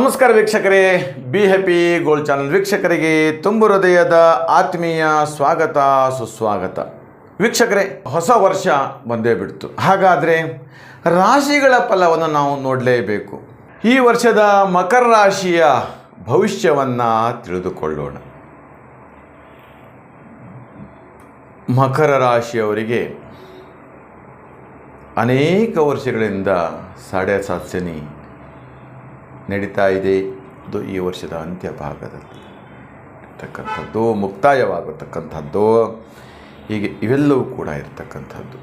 ನಮಸ್ಕಾರ ವೀಕ್ಷಕರೇ. Be happy gold channel ವೀಕ್ಷಕರಿಗೆ ತುಂಬು ಹೃದಯದ ಆತ್ಮೀಯ ಸ್ವಾಗತ, ಸುಸ್ವಾಗತ. ವೀಕ್ಷಕರೇ, ಹೊಸ ವರ್ಷ ಬಂದೇ ಬಿಡ್ತು. ಹಾಗಾದರೆ ರಾಶಿಗಳ ಫಲವನ್ನು ನಾವು ನೋಡಲೇಬೇಕು. ಈ ವರ್ಷದ ಮಕರ ರಾಶಿಯ ಭವಿಷ್ಯವನ್ನು ತಿಳಿದುಕೊಳ್ಳೋಣ. ಮಕರ ರಾಶಿಯವರಿಗೆ ಅನೇಕ ವರ್ಷಗಳಿಂದ ಸಾಡೆ ಸಾತ್ ಶನಿ ನಡೀತಾ ಇದೆ. ಇದು ಈ ವರ್ಷದ ಅಂತ್ಯ ಭಾಗದಲ್ಲಿ. ಇರ್ತಕ್ಕಂಥದ್ದು, ಮುಕ್ತಾಯವಾಗತಕ್ಕಂಥದ್ದು. ಹೀಗೆ ಇವೆಲ್ಲವೂ ಕೂಡ ಇರತಕ್ಕಂಥದ್ದು.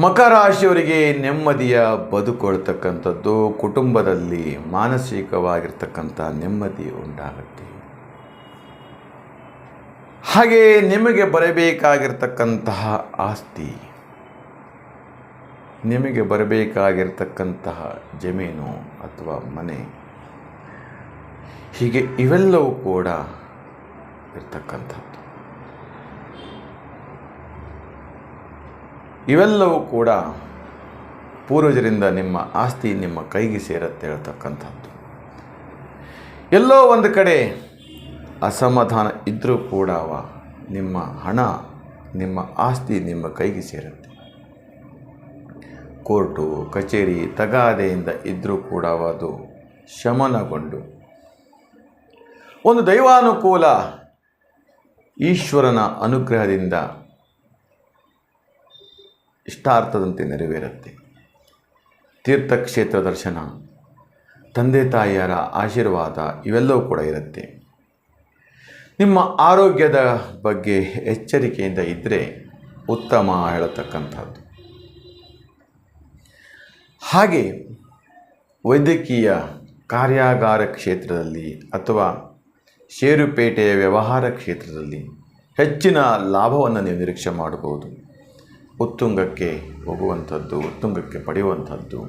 ಮಕರ ರಾಶಿಯವರಿಗೆ ನೆಮ್ಮದಿಯ ಬದುಕೊಳ್ತಕ್ಕಂಥದ್ದು ಕುಟುಂಬದಲ್ಲಿ ಮಾನಸಿಕವಾಗಿರ್ತಕ್ಕಂಥ ನೆಮ್ಮದಿ ಉಂಟಾಗುತ್ತೆ. ಹಾಗೆ ನಿಮಗೆ ಬರಬೇಕಾಗಿರ್ತಕ್ಕಂತಹ ಆಸ್ತಿ ನಿಮಗೆ ಬರಬೇಕಾಗಿರ್ತಕ್ಕಂತಹ ಜಮೀನು ಅಥವಾ ಮನೆ, ಹೀಗೆ ಇವೆಲ್ಲವೂ ಕೂಡ ಇರ್ತಕ್ಕಂಥದ್ದು. ಇವೆಲ್ಲವೂ ಕೂಡ ಪೂರ್ವಜರಿಂದ ನಿಮ್ಮ ಆಸ್ತಿ ನಿಮ್ಮ ಕೈಗೆ ಸೇರತ್ತೆ ಹೇಳ್ತಕ್ಕಂಥದ್ದು. ಎಲ್ಲೋ ಒಂದು ಕಡೆ ಅಸಮಾಧಾನ ಇದ್ದರೂ ಕೂಡ ನಿಮ್ಮ ಹಣ, ನಿಮ್ಮ ಆಸ್ತಿ ನಿಮ್ಮ ಕೈಗೆ ಸೇರುತ್ತೆ. ಕೋರ್ಟು, ಕಚೇರಿ ತಗಾದೆಯಿಂದ ಇದ್ದರೂ ಕೂಡ ಅದು ಶಮನಗೊಂಡು. ಒಂದು ದೈವಾನುಕೂಲ ಈಶ್ವರನ ಅನುಗ್ರಹದಿಂದ ಇಷ್ಟಾರ್ಥದಂತೆ ನೆರವೇರುತ್ತೆ. ತೀರ್ಥಕ್ಷೇತ್ರ ದರ್ಶನ, ತಂದೆ ತಾಯಿಯರ ಆಶೀರ್ವಾದ ಇವೆಲ್ಲವೂ ಕೂಡ ಇರುತ್ತೆ. ನಿಮ್ಮ ಆರೋಗ್ಯದ ಬಗ್ಗೆ ಎಚ್ಚರಿಕೆಯಿಂದ ಇದ್ದರೆ ಉತ್ತಮ ಹೇಳತಕ್ಕಂಥದ್ದು. ಹಾಗೆ ವೈದ್ಯಕೀಯ ಕಾರ್ಯಾಗಾರ ಕ್ಷೇತ್ರದಲ್ಲಿ ಅಥವಾ ಷೇರುಪೇಟೆಯ ವ್ಯವಹಾರ ಕ್ಷೇತ್ರದಲ್ಲಿ ಹೆಚ್ಚಿನ ಲಾಭವನ್ನು ನೀವು ನಿರೀಕ್ಷೆ ಮಾಡಬಹುದು ಉತ್ತುಂಗಕ್ಕೆ ಹೋಗುವಂಥದ್ದು, ಉತ್ತುಂಗಕ್ಕೆ ಪಡೆಯುವಂಥದ್ದು.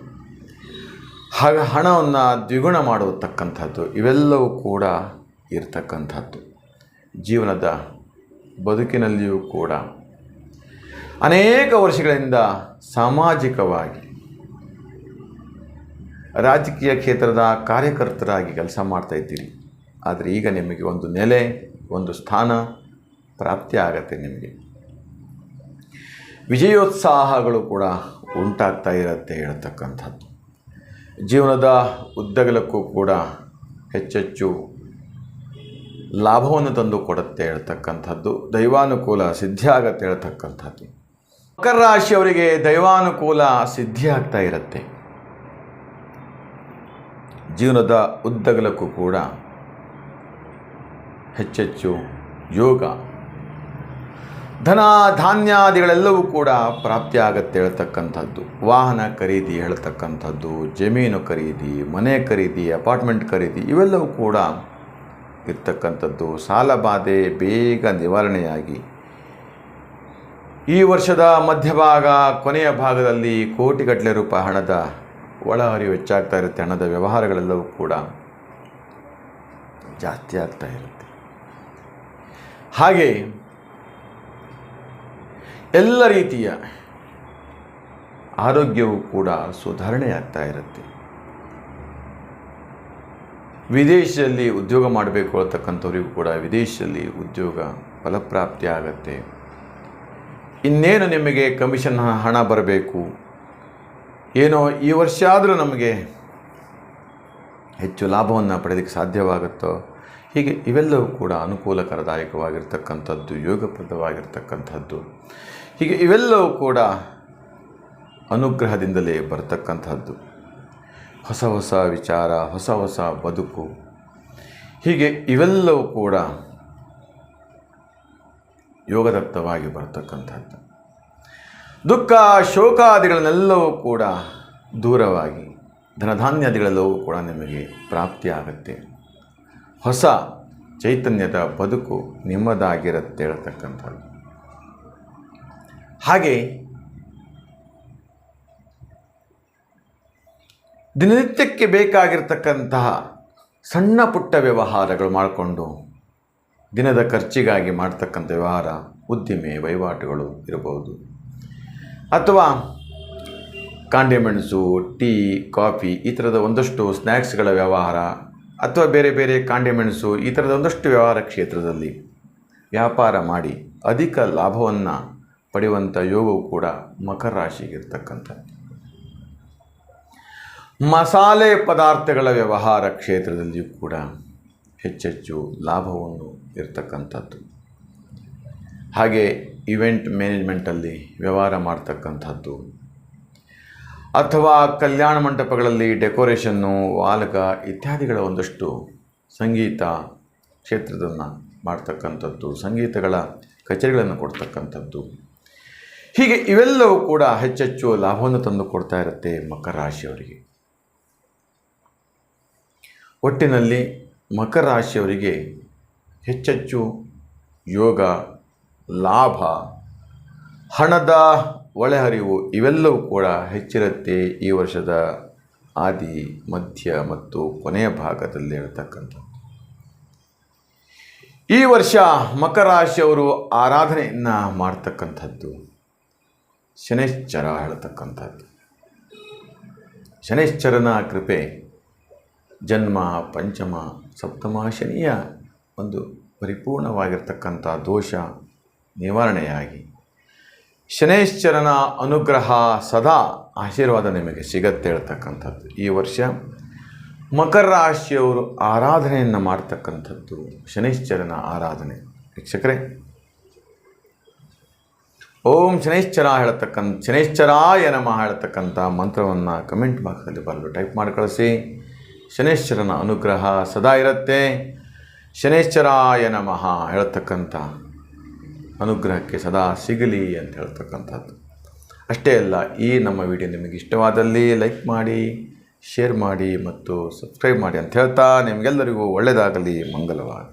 ಹಾಗೆ ಹಣವನ್ನು ದ್ವಿಗುಣ ಮಾಡತಕ್ಕಂಥದ್ದು ಇವೆಲ್ಲವೂ ಕೂಡ ಇರತಕ್ಕಂಥದ್ದು. ಜೀವನದ ಬದುಕಿನಲ್ಲಿಯೂ ಕೂಡ ಅನೇಕ ವರ್ಷಗಳಿಂದ ಸಾಮಾಜಿಕವಾಗಿ ರಾಜಕೀಯ ಕ್ಷೇತ್ರದ ಕಾರ್ಯಕರ್ತರಾಗಿ ಕೆಲಸ ಮಾಡ್ತಾ ಇದ್ದೀರಿ. ಆದರೆ ಈಗ ನಿಮಗೆ ಒಂದು ನೆಲೆ, ಒಂದು ಸ್ಥಾನ ಪ್ರಾಪ್ತಿ ಆಗತ್ತೆ ನಿಮಗೆ. ವಿಜಯೋತ್ಸಾಹಗಳು ಕೂಡ ಉಂಟಾಗ್ತಾ ಇರುತ್ತೆ ಹೇಳ್ತಕ್ಕಂಥದ್ದು. ಜೀವನದ ಉದ್ದಗಲಕ್ಕೂ ಕೂಡ ಹೆಚ್ಚೆಚ್ಚು ಲಾಭವನ್ನು ತಂದು ಕೊಡುತ್ತೆ ಹೇಳ್ತಕ್ಕಂಥದ್ದು. ದೈವಾನುಕೂಲ ಸಿದ್ಧಿ ಆಗತ್ತೆ ಹೇಳ್ತಕ್ಕಂಥದ್ದು. ಮಕರ ರಾಶಿಯವರಿಗೆ ದೈವಾನುಕೂಲ ಸಿದ್ಧಿ ಆಗ್ತಾ ಇರುತ್ತೆ. ಜೀವನದ ಉದ್ದಗಲಕ್ಕೂ ಕೂಡ ಹೆಚ್ಚೆಚ್ಚು ಯೋಗ ಧನ ಧಾನ್ಯಾದಿಗಳೆಲ್ಲವೂ ಕೂಡ ಪ್ರಾಪ್ತಿಯಾಗತ್ತೆ ಹೇಳ್ತಕ್ಕಂಥದ್ದು. ವಾಹನ ಖರೀದಿ ಹೇಳ್ತಕ್ಕಂಥದ್ದು, ಜಮೀನು ಖರೀದಿ, ಮನೆ ಖರೀದಿ, ಅಪಾರ್ಟ್ಮೆಂಟ್ ಖರೀದಿ, ಇವೆಲ್ಲವೂ ಕೂಡ ಇರ್ತಕ್ಕಂಥದ್ದು. ಸಾಲಬಾಧೆ ಬೇಗ ನಿವಾರಣೆಯಾಗಿ. ಈ ವರ್ಷದ ಮಧ್ಯಭಾಗ, ಕೊನೆಯ ಭಾಗದಲ್ಲಿ ಕೋಟಿಗಟ್ಟಲೆ ರೂಪಾಯಿ ಹಣದ ಒಳಹರಿವು ಹೆಚ್ಚಾಗ್ತಾ ಇರುತ್ತೆ, ಹಣದ ವ್ಯವಹಾರಗಳೆಲ್ಲವೂ ಕೂಡ ಜಾಸ್ತಿ ಆಗ್ತಾ ಇರುತ್ತೆ. ಹಾಗೆ ಎಲ್ಲ ರೀತಿಯ ಆರೋಗ್ಯವೂ ಕೂಡ ಸುಧಾರಣೆ ಆಗ್ತಾ ಇರುತ್ತೆ. ವಿದೇಶದಲ್ಲಿ ಉದ್ಯೋಗ ಮಾಡಬೇಕು ಅಂತಕ್ಕಂಥವ್ರಿಗೂ ಕೂಡ ವಿದೇಶದಲ್ಲಿ ಉದ್ಯೋಗ ಫಲಪ್ರಾಪ್ತಿ ಆಗತ್ತೆ. ಇನ್ನೇನು ನಿಮಗೆ ಕಮಿಷನ್ ಹಣ ಬರಬೇಕು? ಏನೋ ಈ ವರ್ಷ ಆದರೂ ನಮಗೆ ಹೆಚ್ಚು ಲಾಭವನ್ನು ಪಡೆಯೋದಕ್ಕೆ ಸಾಧ್ಯವಾಗುತ್ತೋ? ಹೀಗೆ ಇವೆಲ್ಲವೂ ಕೂಡ ಅನುಕೂಲಕರದಾಯಕವಾಗಿರ್ತಕ್ಕಂಥದ್ದು, ಯೋಗಪ್ರದವಾಗಿರ್ತಕ್ಕಂಥದ್ದು. ಹೀಗೆ ಇವೆಲ್ಲವೂ ಕೂಡ ಅನುಗ್ರಹದಿಂದಲೇ ಬರ್ತಕ್ಕಂಥದ್ದು. ಹೊಸ ಹೊಸ ವಿಚಾರ, ಹೊಸ ಹೊಸ ಬದುಕು. ಹೀಗೆ ಇವೆಲ್ಲವೂ ಕೂಡ ಯೋಗದತ್ತವಾಗಿ ಬರ್ತಕ್ಕಂಥದ್ದು. ದುಃಖ ಶೋಕಾದಿಗಳನ್ನೆಲ್ಲವೂ ಕೂಡ ದೂರವಾಗಿ, ಧನಧಾನ್ಯಾದಿಗಳೆಲ್ಲವೂ ಕೂಡ ನಿಮಗೆ ಪ್ರಾಪ್ತಿಯಾಗುತ್ತೆ. ಹೊಸ ಚೈತನ್ಯದ ಬದುಕು ನಿಮ್ಮದಾಗಿರುತ್ತೆ ಹೇಳ್ತಕ್ಕಂಥದ್ದು. ಹಾಗೆ ದಿನನಿತ್ಯಕ್ಕೆ ಬೇಕಾಗಿರ್ತಕ್ಕಂತಹ ಸಣ್ಣ ಪುಟ್ಟ ವ್ಯವಹಾರಗಳು ಮಾಡಿಕೊಂಡು ದಿನದ ಖರ್ಚಿಗಾಗಿ ಮಾಡ್ತಕ್ಕಂಥ ವ್ಯವಹಾರ, ಉದ್ದಿಮೆ, ವಹಿವಾಟುಗಳು ಇರಬಹುದು. ಅಥವಾ ಕಾಂಡಿಮೆಂಟ್ಸು ಟೀ, ಕಾಫಿ ಈ ಥರದ ಒಂದಷ್ಟು ಸ್ನ್ಯಾಕ್ಸ್ಗಳ ವ್ಯವಹಾರ ಅಥವಾ ಬೇರೆ ಬೇರೆ ಕಾಂಡಿಮೆಂಟ್ಸು ಈ ಥರದ ಒಂದಷ್ಟು ವ್ಯವಹಾರ ಕ್ಷೇತ್ರದಲ್ಲಿ ವ್ಯಾಪಾರ ಮಾಡಿ ಅಧಿಕ ಲಾಭವನ್ನು ಪಡೆಯುವಂಥ ಯೋಗವು ಕೂಡ ಮಕರ ರಾಶಿಗೆ ಇರ್ತಕ್ಕಂಥದ್ದು ಮಸಾಲೆ ಪದಾರ್ಥಗಳ ವ್ಯವಹಾರ ಕ್ಷೇತ್ರದಲ್ಲಿಯೂ ಕೂಡ ಹೆಚ್ಚೆಚ್ಚು ಲಾಭವನ್ನು ಇರ್ತಕ್ಕಂಥದ್ದು. ಹಾಗೆ ಇವೆಂಟ್ ಮ್ಯಾನೇಜ್ಮೆಂಟಲ್ಲಿ ವ್ಯವಹಾರ ಮಾಡ್ತಕ್ಕಂಥದ್ದು. ಅಥವಾ ಕಲ್ಯಾಣ ಮಂಟಪಗಳಲ್ಲಿ ಡೆಕೋರೇಷನ್ನು ವಾಲಕ ಇತ್ಯಾದಿಗಳ ಒಂದಷ್ಟು ಸಂಗೀತ ಕ್ಷೇತ್ರದನ್ನು ಮಾಡ್ತಕ್ಕಂಥದ್ದು, ಸಂಗೀತಗಳ ಕಚೇರಿಗಳನ್ನು ಕೊಡ್ತಕ್ಕಂಥದ್ದು. ಹೀಗೆ ಇವೆಲ್ಲವೂ ಕೂಡ ಹೆಚ್ಚೆಚ್ಚು ಲಾಭವನ್ನು ತಂದು ಕೊಡ್ತಾ ಇರುತ್ತೆ ಮಕರ ರಾಶಿಯವರಿಗೆ. ಒಟ್ಟಿನಲ್ಲಿ ಮಕರ ರಾಶಿಯವರಿಗೆ ಹೆಚ್ಚೆಚ್ಚು ಯೋಗ ಲಾಭ, ಹಣದ ಒಳೆಹರಿವು ಇವೆಲ್ಲವೂ ಕೂಡ ಹೆಚ್ಚಿರುತ್ತೆ ಈ ವರ್ಷದ ಆದಿ, ಮಧ್ಯ ಮತ್ತು ಕೊನೆಯ ಭಾಗದಲ್ಲಿ ಇರತಕ್ಕಂಥದ್ದು ಈ ವರ್ಷ ಮಕರ ರಾಶಿಯವರು ಆರಾಧನೆಯನ್ನು ಮಾಡ್ತಕ್ಕಂಥದ್ದು. ಶನೇಶ್ಚರ ಹೇಳ್ತಕ್ಕಂಥದ್ದು. ಶನೇಶ್ಚರನ ಕೃಪೆ ಜನ್ಮ, ಪಂಚಮ, ಸಪ್ತಮ, ಶನಿಯ ಒಂದು ಪರಿಪೂರ್ಣವಾಗಿರ್ತಕ್ಕಂಥ ದೋಷ ನಿವಾರಣೆಯಾಗಿ. ಶನೇಶ್ಚರನ ಅನುಗ್ರಹ ಸದಾ ಆಶೀರ್ವಾದ ನಿಮಗೆ ಸಿಗತ್ತೆ ಹೇಳ್ತಕ್ಕಂಥದ್ದು. ಈ ವರ್ಷ ಮಕರ ರಾಶಿಯವರು ಆರಾಧನೆಯನ್ನು ಮಾಡ್ತಕ್ಕಂಥದ್ದು ಶನೇಶ್ಚರನ ಆರಾಧನೆ. ವೀಕ್ಷಕರೇ, ಓಂ ಶನೇಶ್ಚರ ಹೇಳ್ತಕ್ಕಂಥ ಶನೇಶ್ಚರಾಯ ನಮಃ ಹೇಳ್ತಕ್ಕಂಥ ಮಂತ್ರವನ್ನು ಕಮೆಂಟ್ ಬಾಕ್ಸಲ್ಲಿ ಬರಲು ಟೈಪ್ ಮಾಡಿ ಕಳಿಸಿ ಶನೇಶ್ವರನ ಅನುಗ್ರಹ ಸದಾ ಇರುತ್ತೆ. ಶನೇಶ್ವರಾಯ ನಮಃ ಹೇಳ್ತಕ್ಕಂಥ ಅನುಗ್ರಹಕ್ಕೆ ಸದಾ ಸಿಗಲಿ ಅಂತ ಹೇಳ್ತಕ್ಕಂಥದ್ದು. ಅಷ್ಟೇ ಅಲ್ಲ, ಈ ನಮ್ಮ ವಿಡಿಯೋ ನಿಮಗೆ ಇಷ್ಟವಾದಲ್ಲಿ ಲೈಕ್ ಮಾಡಿ, ಶೇರ್ ಮಾಡಿ ಮತ್ತು ಸಬ್ಸ್ಕ್ರೈಬ್ ಮಾಡಿ ಅಂತ ಹೇಳ್ತಾ ನಿಮಗೆಲ್ಲರಿಗೂ ಒಳ್ಳೆಯದಾಗಲಿ ಮಂಗಲವಾಗಿ